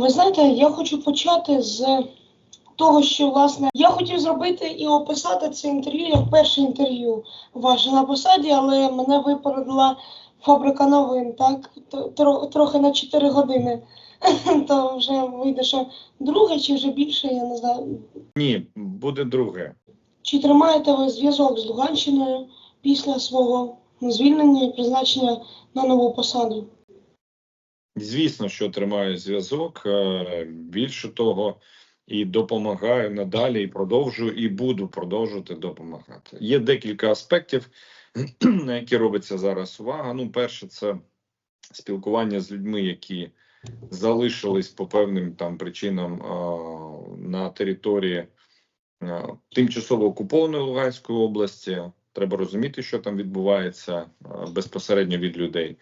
Ви знаєте, я хочу почати з того, що власне я хотів зробити і описати це інтерв'ю як перше інтерв'ю ваше на посаді, але мене випередила фабрика новин, так? Трохи на 4 години. То вже вийде, що друге чи вже більше, я не знаю. Ні, буде друге. Чи тримаєте ви зв'язок з Луганщиною після свого звільнення і призначення на нову посаду? Звісно, що тримаю зв'язок. е, Більше того, і допомагаю надалі, і продовжую, і буду продовжувати допомагати. Є декілька аспектів, на які робиться зараз увага. Ну, перше, це спілкування з людьми, які залишились по певним там причинам на території е, тимчасово окупованої Луганської області. Треба розуміти, що там відбувається е, безпосередньо від людей.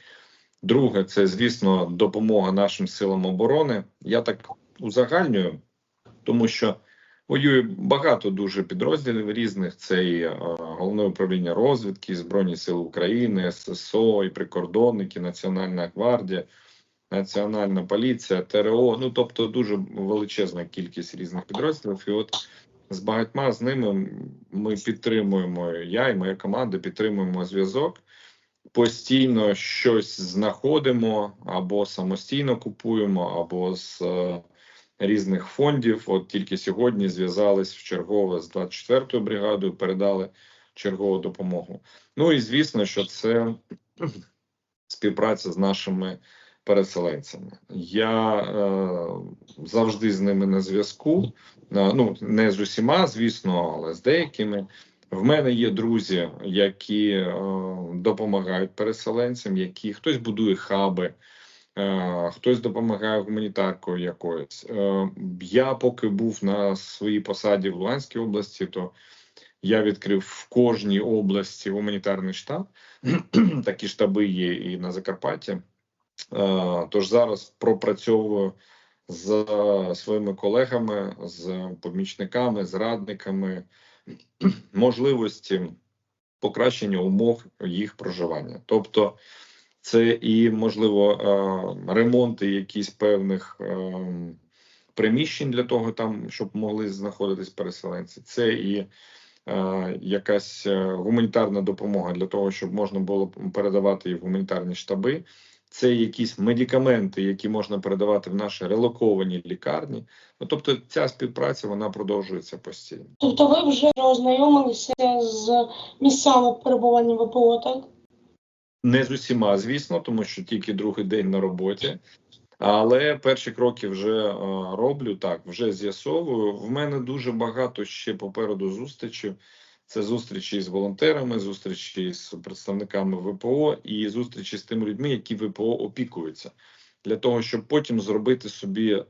Друге, це звісно допомога нашим силам оборони. Я так узагальнюю, тому що воює багато дуже підрозділів різних. Це і е, головне управління розвідки, і Збройні Сили України, ССО, і прикордонники, Національна гвардія, Національна поліція, ТРО. Ну тобто дуже величезна кількість різних підрозділів. І от з багатьма з ними ми підтримуємо. Я і моя команда підтримуємо зв'язок постійно щось знаходимо або самостійно купуємо, або з е, різних фондів. От тільки сьогодні зв'язались в чергове з 24-ю бригадою, передали чергову допомогу. Ну і звісно, що це співпраця з нашими переселенцями. Я е, завжди з ними на зв'язку. Е, ну не з усіма, звісно, але з деякими. В мене є друзі, які е, допомагають переселенцям, які хтось будує хаби, е, хтось допомагає гуманітаркою якоюсь. Е, я поки був на своїй посаді в Луганській області, то я відкрив в кожній області гуманітарний штаб. Такі штаби є і на Закарпатті. Е, тож зараз пропрацьовую з своїми колегами, з помічниками, з радниками можливості покращення умов їх проживання. Тобто, це і можливо е, ремонти якісь певних е, приміщень для того, там щоб могли знаходитись переселенці. Це і е, якась гуманітарна допомога для того, щоб можна було передавати в гуманітарні штаби. Це якісь медикаменти, які можна передавати в наші релоковані лікарні. Ну тобто, ця співпраця вона продовжується постійно. Тобто ви вже ознайомилися з місцями перебування ВПО, так? Не з усіма, звісно, тому що тільки другий день на роботі. Але перші кроки вже е, роблю так, вже з'ясовую. В мене дуже багато ще попереду зустрічей. Це зустрічі з волонтерами, зустрічі з представниками ВПО і зустрічі з тими людьми, які ВПО опікуються, для того, щоб потім зробити собі, е,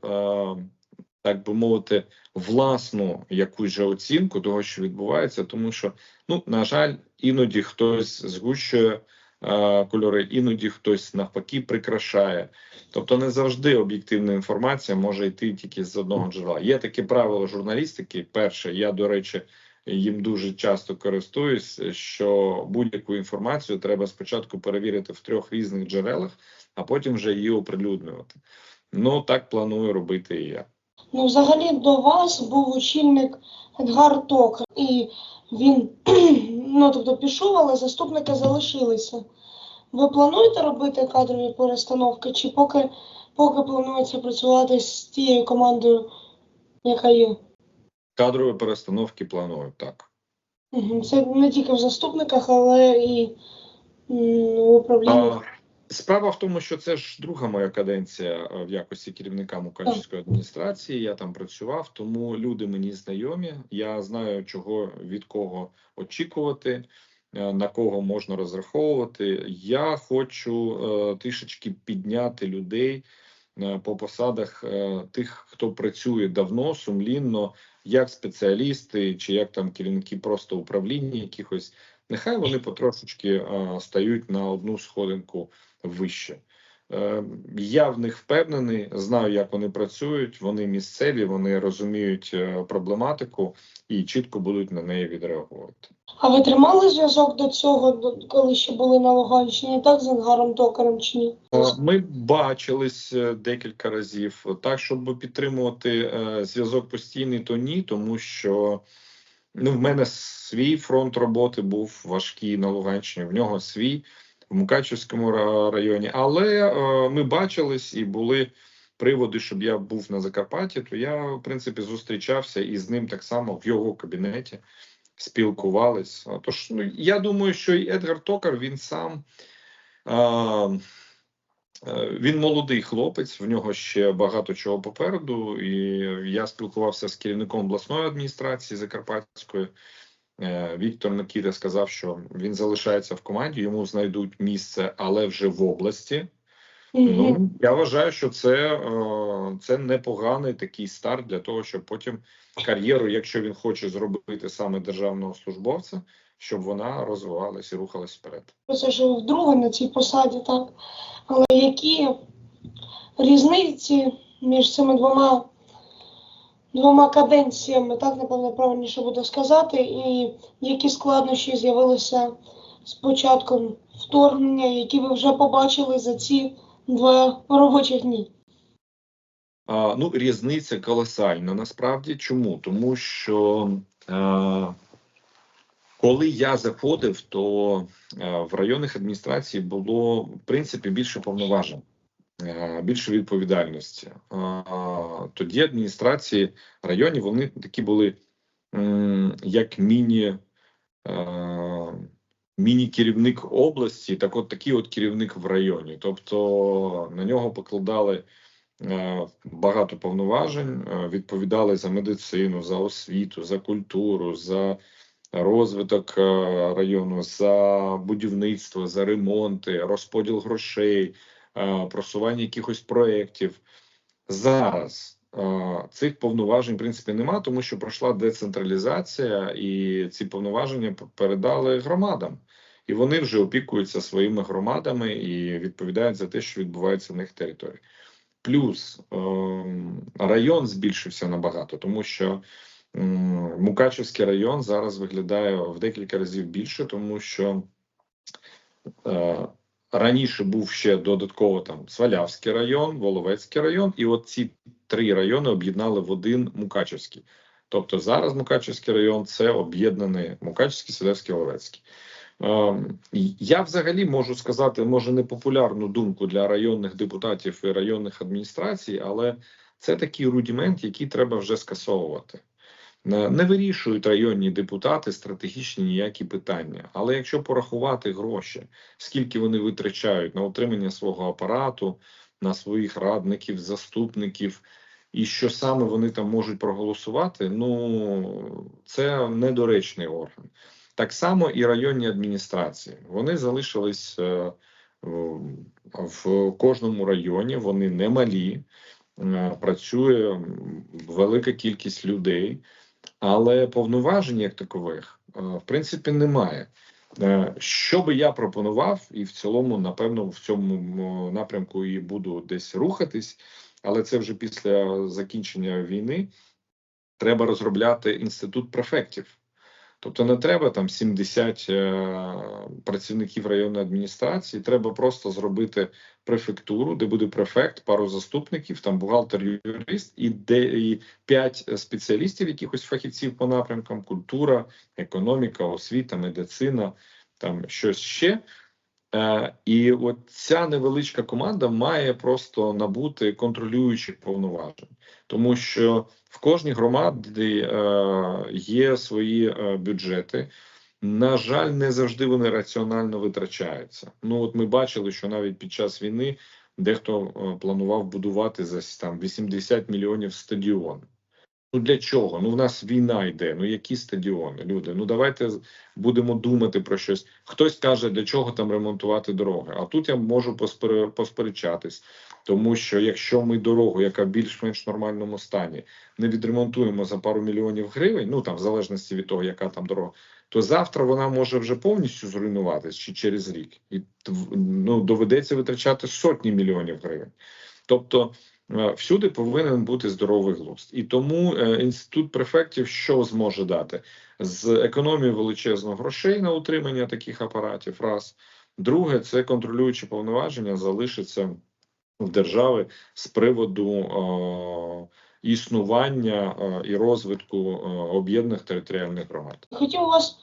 так би мовити, власну якусь же оцінку того, що відбувається, тому що, ну на жаль, іноді хтось згущує е, кольори, іноді хтось навпаки прикрашає. Тобто, не завжди об'єктивна інформація може йти тільки з одного джерела. Є таке правило журналістики. Перше, я до речі їм дуже часто користуюсь, що будь-яку інформацію треба спочатку перевірити в трьох різних джерелах, а потім вже її оприлюднювати. Ну так планую робити і я. Ну, взагалі до вас був очільник Едгар Токар, і він ну, тобто, пішов, але заступники залишилися. Ви плануєте робити кадрові перестановки, чи поки, поки планується працювати з тією командою, яка є? Кадрові перестановки планую так. Це не тільки в заступниках, але і в управлінні. Справа в тому, що це ж друга моя каденція е, в якості керівника Мукачівської адміністрації. Я там працював, тому люди мені знайомі. Я знаю, чого від кого очікувати, е, на кого можна розраховувати. Я хочу е, трішечки підняти людей по посадах е, тих, хто працює давно, сумлінно, як спеціалісти чи як там керівники просто управління якихось. Нехай вони потрошечки е, стають на одну сходинку вище. Е, Я в них впевнений, знаю, як вони працюють. Вони місцеві, вони розуміють е, проблематику і чітко будуть на неї відреагувати. А ви тримали зв'язок до цього, коли ще були на Луганщині, так з Ангаром Токарем чи ні? Е, Ми бачились декілька разів. Так, щоб підтримувати зв'язок постійний, то ні, тому що ну, в мене свій фронт роботи був важкий на Луганщині, в нього свій в Мукачівському районі. Але е, ми бачились і були приводи, щоб я був на Закарпатті, то я, в принципі, зустрічався і з ним так само в його кабінеті спілкувались. Тож ну, я думаю, що і Едгар Токар він сам. е, Е, Він молодий хлопець, в нього ще багато чого попереду. І я спілкувався з керівником обласної адміністрації Закарпатської. Е, Віктор Микіта сказав, що він залишається в команді, йому знайдуть місце, але вже в області. Ну я вважаю, що це, е, це непоганий такий старт для того, щоб потім кар'єру, якщо він хоче зробити саме державного службовця, щоб вона розвивалась і рухалась вперед. Це ж вдруге на цій посаді, так? Але які різниці між цими двома, двома каденціями, так, напевно, правильніше буде сказати, і які складнощі з'явилися з початком вторгнення, які ви вже побачили за ці два робочих дні? А, ну, різниця колосальна насправді. Чому? Тому що е, коли я заходив, то е, в районних адміністрацій було в принципі більше повноважень, більше відповідальності. Е, тоді адміністрації районів вони такі були як міні. Е, Міні-керівник області, так от такий от керівник в районі. Тобто на нього покладали е, багато повноважень, е, відповідали за медицину, за освіту, за культуру, за розвиток е, району, за будівництво, за ремонти, розподіл грошей, е, просування якихось проєктів. Зараз е, цих повноважень в принципі нема, тому що пройшла децентралізація, і ці повноваження передали громадам. І вони вже опікуються своїми громадами і відповідають за те, що відбувається в них території. Плюс ем, район збільшився набагато, тому що Мукачевський район зараз виглядає в декілька разів більше, тому що е, раніше був ще додатково там Свалявський район, Воловецький район, і от ці три райони об'єднали в один Мукачевський. Тобто зараз Мукачевський район це об'єднаний Мукачевський, Свалявський, Воловецький. Ем, Я взагалі можу сказати, може непопулярну думку для районних депутатів і районних адміністрацій, але це такий рудімент, який треба вже скасовувати. Не не вирішують районні депутати стратегічні ніякі питання. Але якщо порахувати гроші, скільки вони витрачають на утримання свого апарату, на своїх радників, заступників, і що саме вони там можуть проголосувати, ну це недоречний орган. Так само і районні адміністрації. Вони залишились е, в- кожному районі, вони немалі, е, працює велика кількість людей, але повноважень як такових, е, в принципі, немає. Е, Що би я пропонував, і в цілому, напевно, в цьому напрямку і буду десь рухатись, але це вже після закінчення війни. Треба розробляти інститут префектів. Тобто не треба там 70 е, працівників районної адміністрації, треба просто зробити префектуру, де буде префект, пару заступників, там бухгалтер, юрист і де і 5 спеціалістів, якихось фахівців по напрямкам: культура, економіка, освіта, медицина, там щось ще. Е, і от ця невеличка команда має просто набути контролюючих повноважень, тому що в кожній громаді е, є свої е, бюджети. На жаль, не завжди вони раціонально витрачаються. Ну от ми бачили, що навіть під час війни дехто планував будувати за там 80 мільйонів стадіон. Ну для чого? Ну в нас війна йде. Ну які стадіони, люди? Ну давайте будемо думати про щось. Хтось каже, для чого там ремонтувати дороги. А тут я можу поспер- посперечатись, тому що якщо ми дорогу, яка в більш-менш нормальному стані, не відремонтуємо за пару мільйонів гривень, ну там в залежності від того, яка там дорога, то завтра вона може вже повністю зруйнуватись чи через рік, і ну доведеться витрачати сотні мільйонів гривень. Тобто всюди повинен бути здоровий глузд. І тому е, інститут префектів що зможе дати з економії величезно грошей на утримання таких апаратів. Раз друге, це контролюючі повноваження залишиться в держави з приводу е, існування е, і розвитку е, об'єднаних територіальних громад. Хотів вас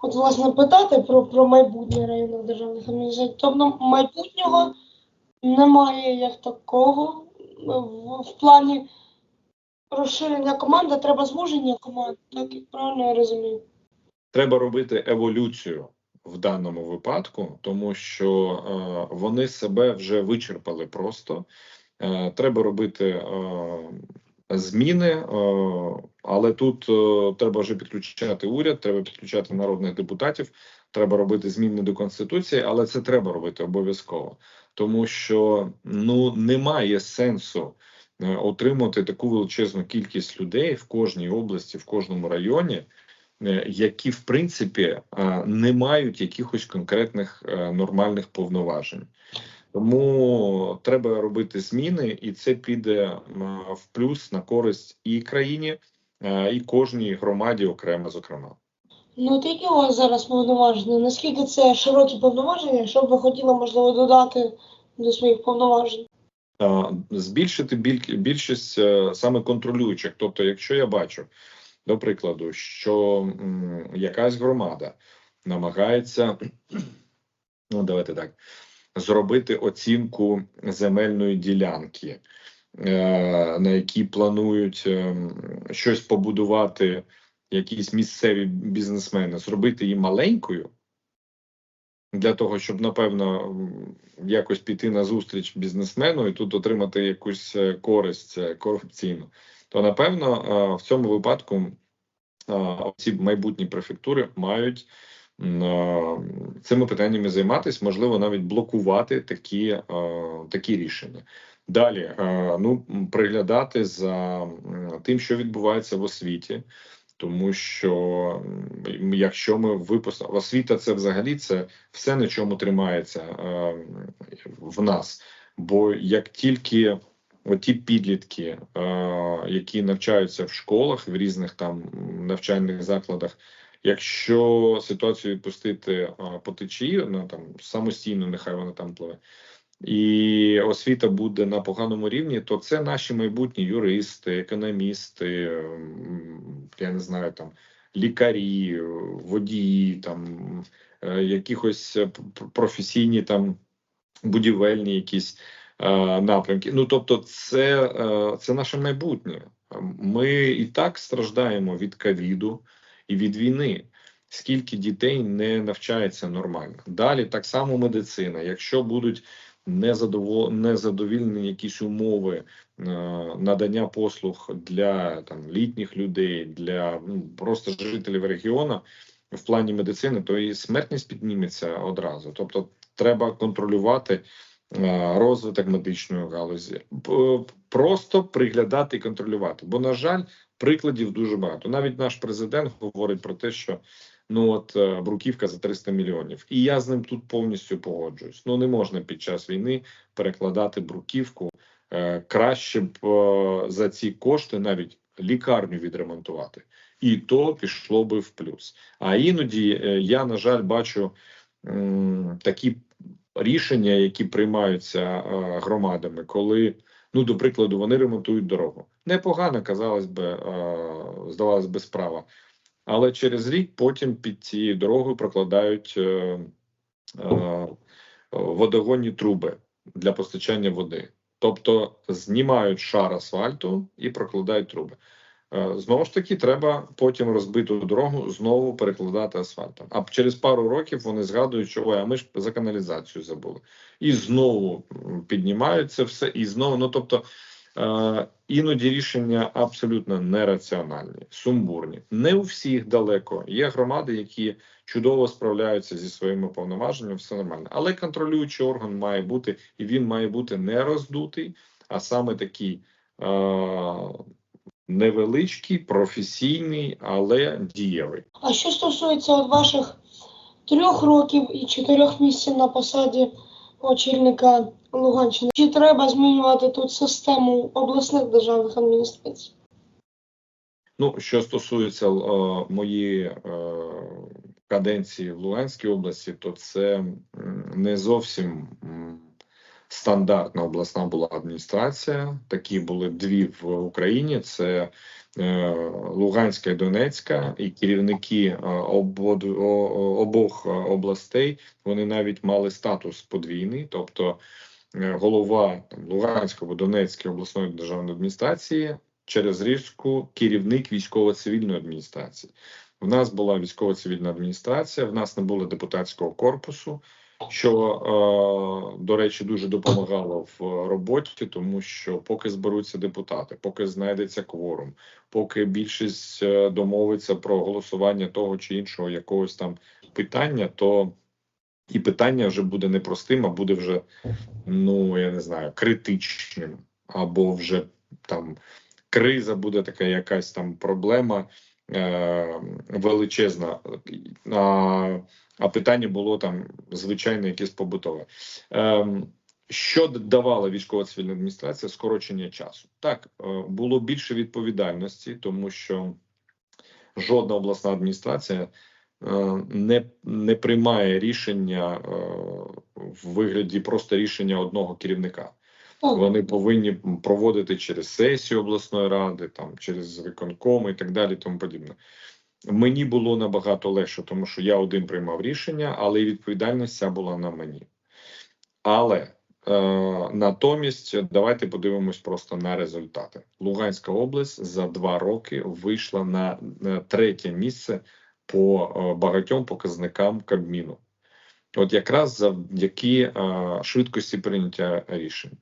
от власне питати про, про майбутнє районних державних адміністрацій. Тобто майбутнього немає як такого в, в плані розширення команди, треба звуження команд, так як правильно я розумію. треба робити еволюцію в даному випадку, тому що е, вони себе вже вичерпали просто. Е, треба робити е, зміни, е, але тут е, треба вже підключати уряд, треба підключати народних депутатів, треба робити зміни до конституції, але це треба робити обов'язково, тому що ну немає сенсу. е, Отримати таку величезну кількість людей в кожній області, в кожному районі, е, які в принципі е, не мають якихось конкретних нормальних повноважень. Тому треба робити зміни, і це піде в плюс на користь і країні, і кожній громаді окремо, зокрема. Ну, от які у вас зараз повноваження? Наскільки це широкі повноваження? Що б ви хотіли, можливо, додати до своїх повноважень? Збільшити більшість е, саме контролюючих. Тобто, якщо я бачу, до прикладу, що якась громада намагається, ну давайте так, зробити оцінку земельної ділянки, е, на якій планують ем, щось побудувати якісь місцеві бізнесмени, зробити її маленькою. Для того, щоб напевно якось піти на зустріч бізнесмену і тут отримати якусь е, користь е, корупційну, то напевно е, в цьому випадку ці майбутні префектури мають цими питаннями займатися, можливо, навіть блокувати такі, такі рішення. Далі ну приглядати за тим, що відбувається в освіті. Тому що якщо ми випустимо освіта, це взагалі це все на чому тримається е, в нас. Бо як тільки оті підлітки, е, які навчаються в школах в різних там навчальних закладах, якщо ситуацію відпустити е, по течії, ну там самостійно, нехай вона там пливе. І освіта буде на поганому рівні, то це наші майбутні юристи, економісти, я не знаю, там лікарі, водії, там е, якихось е, професійні там будівельні якісь е, напрямки. Ну тобто, це, це наше майбутнє. Ми і так страждаємо від ковіду і від війни. Скільки дітей не навчається нормально? Далі так само медицина. Якщо будуть. Незадовільні якісь умови е, надання послуг для там літніх людей, для ну, просто жителів регіону в плані медицини, то і смертність підніметься одразу. Тобто, треба контролювати е, розвиток медичної галузі, просто приглядати і контролювати. Бо, на жаль, прикладів дуже багато. Навіть наш президент говорить про те, що ну от е, бруківка за 300 мільйонів, і я з ним тут повністю погоджуюсь. Ну не можна під час війни перекладати бруківку. Е, Краще б е, за ці кошти навіть лікарню відремонтувати, і то пішло би в плюс. А іноді я на жаль бачу такі рішення, які приймаються громадами, коли. Ну, до прикладу, вони ремонтують дорогу. Непогано, казалось би, здавалось би, справа. Але через рік потім під цією дорогою прокладають е, е, водогонні труби для постачання води. Тобто знімають шар асфальту і прокладають труби. Е, Знову ж таки, треба потім розбиту дорогу знову перекладати асфальтом. А через пару років вони згадують, що ой, а ми ж за каналізацію забули. І знову піднімають це все, і знову. Ну тобто, іноді рішення абсолютно нераціональні, сумбурні. Не у всіх далеко. Є громади, які чудово справляються зі своїми повноваженнями, все нормально. Але контролюючий орган має бути, і він має бути не роздутий, а саме такий е, невеличкий, професійний, але дієвий. А що стосується ваших трьох років і чотирьох місяців на посаді очільника Луганщини, чи треба змінювати тут систему обласних державних адміністрацій? Ну, що стосується е, моєї е, каденції в Луганській області, то це не зовсім стандартна обласна була адміністрація. Такі були дві в Україні: це е, Луганська і Донецька, і керівники е, обох е, областей вони навіть мали статус подвійний, тобто голова там, Луганської Донецької обласної державної адміністрації через різку керівник військово-цивільної адміністрації. В нас була військово-цивільна адміністрація, в нас не було депутатського корпусу, що, е, до речі, дуже допомагало в роботі, тому що поки зберуться депутати, поки знайдеться кворум, поки більшість е, домовиться про голосування того чи іншого якогось там питання, то і питання вже буде не простим, а буде вже, ну я не знаю, критичним, або вже там криза буде така якась там проблема величезна. А, питання було там звичайне, якесь побутове. Е, що давала військова цивільна адміністрація? Скорочення часу. Так, е, було більше відповідальності, тому що жодна обласна адміністрація е, не, не приймає рішення е, в вигляді просто рішення одного керівника. Вони повинні проводити через сесію обласної ради, там через виконком і так далі, тому подібне. Мені було набагато легше, тому що я один приймав рішення, але і відповідальність ця була на мені. Але е, натомість давайте подивимось просто на результати. Луганська область за два роки вийшла на, на третє місце по е, багатьом показникам Кабміну. От якраз завдяки швидкості прийняття рішень.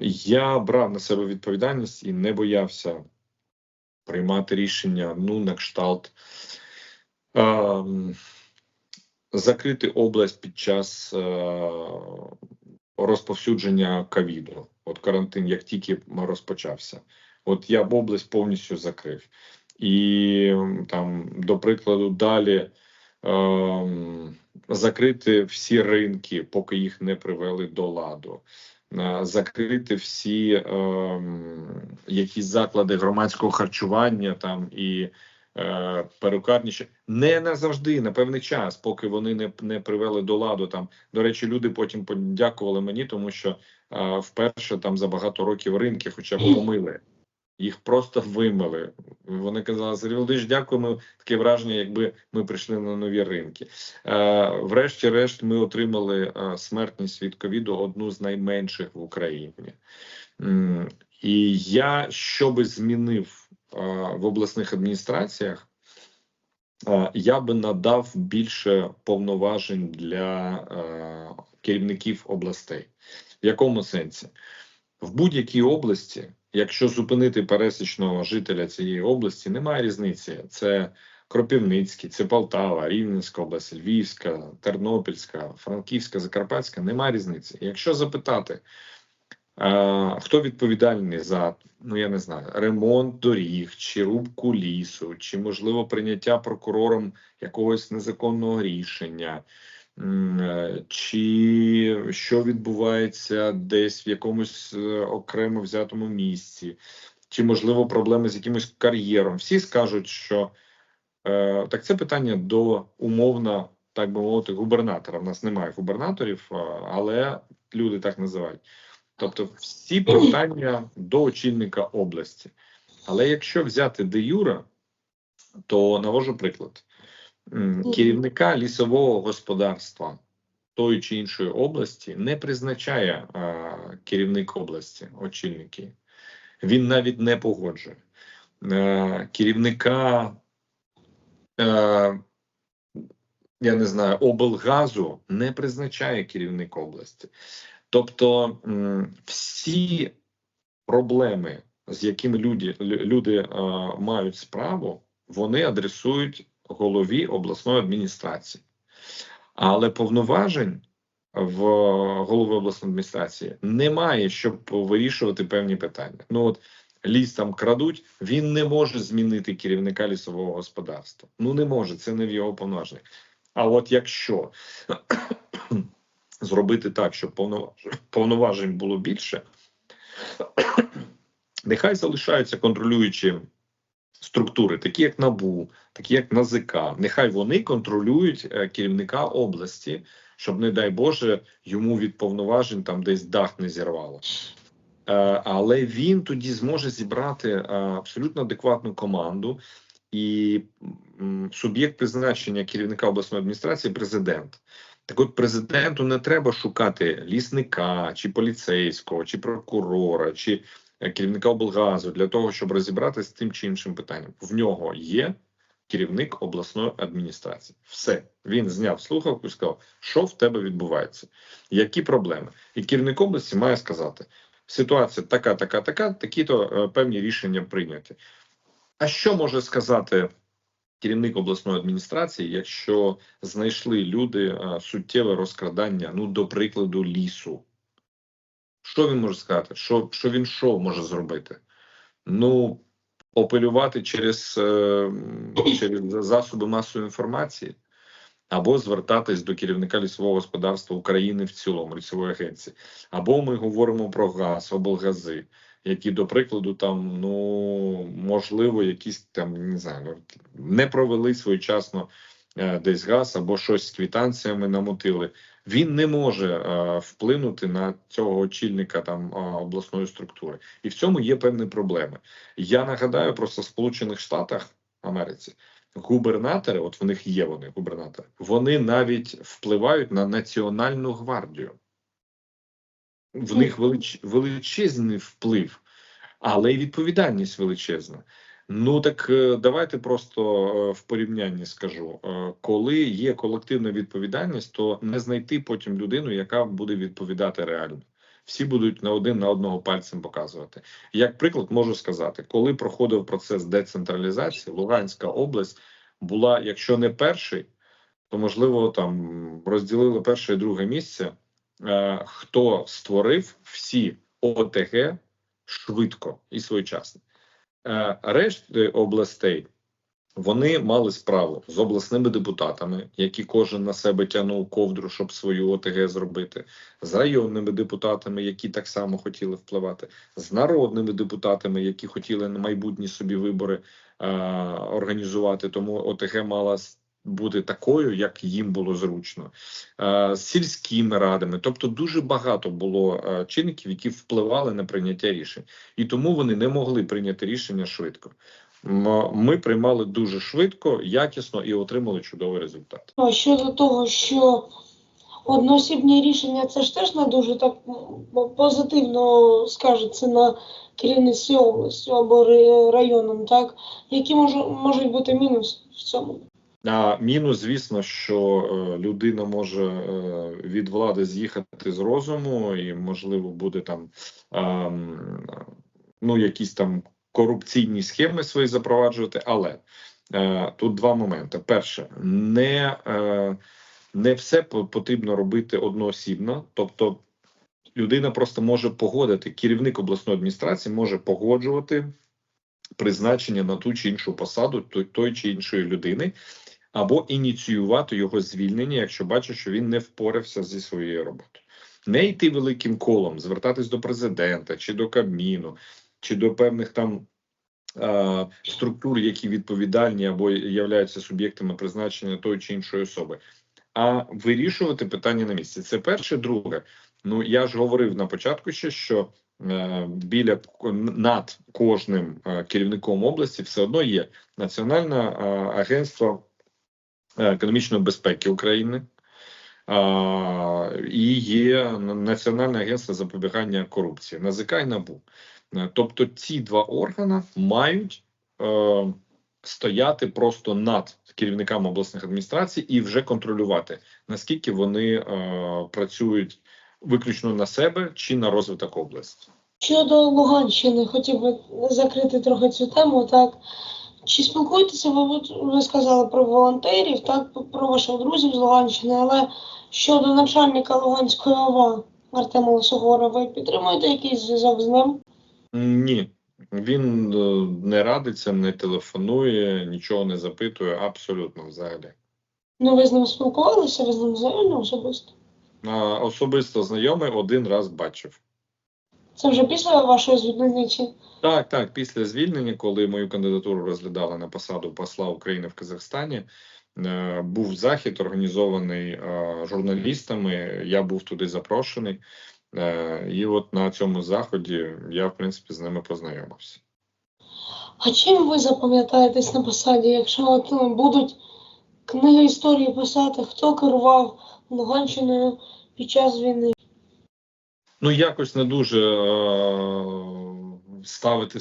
Я брав на себе відповідальність і не боявся приймати рішення ну на кшталт закрити область під час розповсюдження ковіду. От карантин, як тільки розпочався, от я б область повністю закрив. І там, до прикладу, далі закрити всі ринки, поки їх не привели до ладу. Е, Закрити всі ем, якісь заклади громадського харчування там і е, перукарні ще не назавжди, на певний час, поки вони не, не привели до ладу. Там до речі, люди потім подякували мені, тому що е, вперше там за багато років ринки, хоча б помили. Їх просто вимили. Вони казали, Сергій Володимирович, дякуємо. Таке враження, якби ми прийшли на нові ринки. Е, врешті-решт, ми отримали е, смертність від ковіду одну з найменших в Україні. І я що би змінив е, в обласних адміністраціях, е, я би надав більше повноважень для керівників областей. В якому сенсі? В будь-якій області, якщо зупинити пересічного жителя цієї області, немає різниці. Це Кропивницький, це Полтава, Рівненська область, Львівська, Тернопільська, Франківська, Закарпатська, немає різниці. Якщо запитати, хто відповідальний за ну я не знаю, ремонт доріг, чи рубку лісу, чи можливо прийняття прокурором якогось незаконного рішення, чи що відбувається десь в якомусь е, окремо взятому місці, чи можливо проблеми з якимось кар'єром. Всі скажуть, що е, так це питання до умовно, так би мовити, губернатора. В нас немає губернаторів, е, але люди так називають. Тобто, всі питання до очільника області. Але якщо взяти де юра, то навожу приклад. Керівника лісового господарства тої чи іншої області не призначає а, керівник області, очільники. Він навіть не погоджує. Е, керівника, е, я не знаю, облгазу не призначає керівник області. Тобто всі проблеми, з якими люди, люди е, мають справу, вони адресують голові обласної адміністрації. Але повноважень в голови обласної адміністрації немає, щоб вирішувати певні питання. Ну от ліс там крадуть, він не може змінити керівника лісового господарства. Ну не може, це не в його повноваженнях. А от якщо зробити так, щоб повноважень, було більше, нехай залишаються контролюючі структури, такі як НАБУ, такі як НАЗК. Нехай вони контролюють е, керівника області, щоб, не дай Боже, йому від повноважень там десь дах не зірвало. Е, Але він тоді зможе зібрати е, абсолютно адекватну команду, і суб'єкт призначення керівника обласної адміністрації президент. Так от президенту не треба шукати лісника, чи поліцейського, чи прокурора, чи керівника облгазу для того, щоб розібратися з тим чи іншим питанням. В нього є керівник обласної адміністрації. Все він зняв слухавку і сказав, що в тебе відбувається, які проблеми. І керівник області має сказати: ситуація така, така, така, такі-то е, певні рішення прийняті. А що може сказати керівник обласної адміністрації, якщо знайшли люди е, суттєве розкрадання, ну, до прикладу, лісу? Що він може сказати? Що, що він що може зробити? Ну, апелювати через, е, через засоби масової інформації або звертатись до керівника лісового господарства України в цілому, лісової агенції, або ми говоримо про газ, облгази, які, до прикладу, там ну можливо, якісь там не знаю, не провели своєчасно е, десь газ або щось з квітанціями намутили. Він не може е, вплинути на цього очільника там е, обласної структури, і в цьому є певні проблеми. Я нагадаю, просто в Сполучених Штатах Америці губернатори, от в них є вони губернатори, вони навіть впливають на національну гвардію. В них велич, величезний вплив, але й відповідальність величезна. Ну так е, давайте просто е, в порівнянні скажу: Е, коли є колективна відповідальність, то не знайти потім людину, яка буде відповідати реально. Всі будуть на один на одного пальцем показувати. Як приклад можу сказати, коли проходив процес децентралізації, Луганська область була, якщо не перший, то можливо там розділили перше і друге місце. Хто створив всі ОТГ швидко і своєчасно. Е, решти областей вони мали справу з обласними депутатами, які кожен на себе тягнув ковдру, щоб свою ОТГ зробити, з районними депутатами, які так само хотіли впливати, з народними депутатами, які хотіли на майбутні собі вибори е, організувати. Тому ОТГ мала бути такою, як їм було зручно, е, з сільськими радами. Тобто, дуже багато було е, чинників, які впливали на прийняття рішень, і тому вони не могли прийняти рішення швидко. Ми приймали дуже швидко, якісно і отримали чудовий результат. А щодо того, що одноосібні рішення це ж теж не дуже так позитивно скажеться на керівництві області або районом, так? Які можуть бути мінуси в цьому? А мінус, звісно, що е, людина може е, від влади з'їхати з розуму, і можливо буде там ем, ну якісь там корупційні схеми свої запроваджувати. Але е, тут два моменти: перше, не, не все потрібно робити одноосібно, тобто. Людина просто може погодити, керівник обласної адміністрації може погоджувати призначення на ту чи іншу посаду той чи іншої людини, або ініціювати його звільнення, якщо бачить, що він не впорався зі своєю роботою. Не йти великим колом, звертатись до президента чи до Кабміну, чи до певних там е, структур, які відповідальні або являються суб'єктами призначення тої чи іншої особи, а вирішувати питання на місці. Це перше, друге. Ну я ж говорив на початку ще, що е, біля над кожним е, керівником області все одно є Національне е, агентство економічної безпеки України. І є Національне агентство запобігання корупції, НАЗК і НАБУ. Е, Тобто ці два органи мають е, стояти просто над керівниками обласних адміністрацій і вже контролювати, наскільки вони е, працюють виключно на себе чи на розвиток області. Щодо Луганщини, хотів би закрити трохи цю тему. Так чи спілкуєтеся ви? от Ви сказали про волонтерів, так про ваших друзів з Луганщини, але щодо начальника Луганської ОВА Артема Лисогора, ви підтримуєте якийсь зв'язок з ним? Ні, він е, не радиться, не телефонує, нічого не запитує, абсолютно взагалі. Ну, ви з ним спілкувалися, ви з ним знайомі особисто? А, Особисто знайомий один раз бачив. Це вже після вашого звільнення чи Так, так, після звільнення, коли мою кандидатуру розглядали на посаду посла України в Казахстані, е, був захід організований е, журналістами. Я був туди запрошений, е, і от на цьому заході я, в принципі, з ними познайомився. А чим ви запам'ятаєтесь на посаді, якщо от будуть книги історії писати, хто керував Луганщиною під час війни? Ну, якось не дуже е, ставити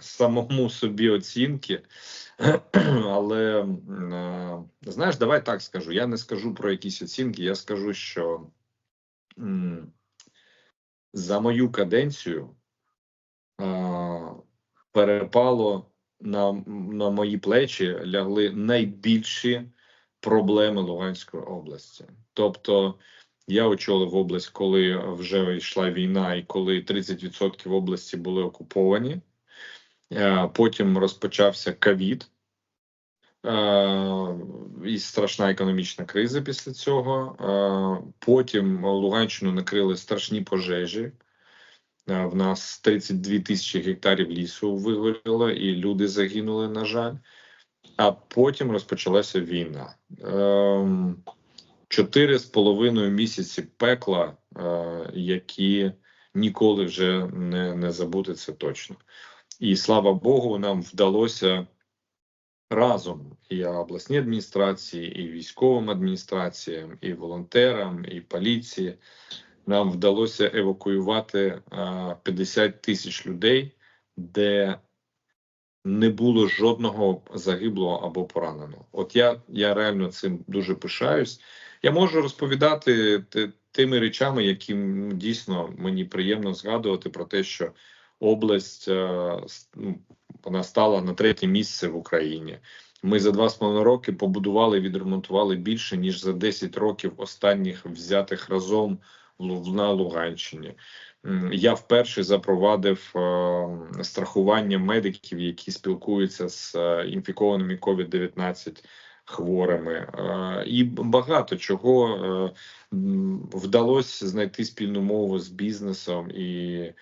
самому собі оцінки. Але е, знаєш, давай так скажу. Я не скажу про якісь оцінки, я скажу, що м, за мою каденцію е, перепало на, на мої плечі лягли найбільші проблеми Луганської області. Тобто, я очолив область, коли вже йшла війна, і коли 30% області були окуповані. Е, Потім розпочався ковід. Е, І страшна економічна криза після цього. Е, Потім Луганщину накрили страшні пожежі. В нас 32 тисячі гектарів лісу вигоріло, і люди загинули, на жаль. А потім розпочалася війна. Чотири з половиною місяці пекла, е, які ніколи вже не, не забути це точно. І слава Богу, нам вдалося разом і обласній адміністрації, і військовим адміністраціям, і волонтерам, і поліції. Нам вдалося евакуювати е, 50 тисяч людей, де не було жодного загиблого або пораненого. От я, я реально цим дуже пишаюсь. Я можу розповідати тими речами, які дійсно мені приємно згадувати про те, що область е, ну, вона стала на третє місце в Україні. Ми за два з половиною роки побудували і відремонтували більше ніж за 10 років останніх взятих разом на Луганщині. Я вперше запровадив е, страхування медиків, які спілкуються з е, інфікованими COVID-19 хворими, Е, і багато чого е, вдалося знайти спільну мову з бізнесом і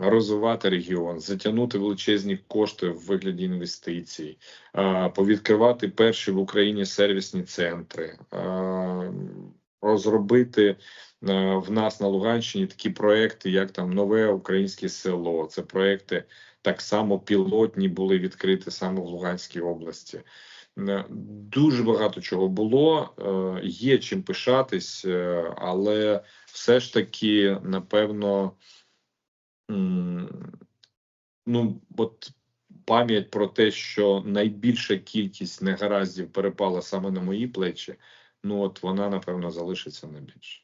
розвивати регіон, затягнути величезні кошти в вигляді інвестицій, е, повідкривати перші в Україні сервісні центри, розробити в нас на Луганщині такі проекти, як там нове українське село. Це проекти так само пілотні були відкриті саме в Луганській області. Е, Дуже багато чого було. е, Є чим пишатись, е, але все ж таки, напевно, ну от пам'ять про те, що найбільша кількість негараздів перепала саме на мої плечі. Ну от вона напевно залишиться найбільше.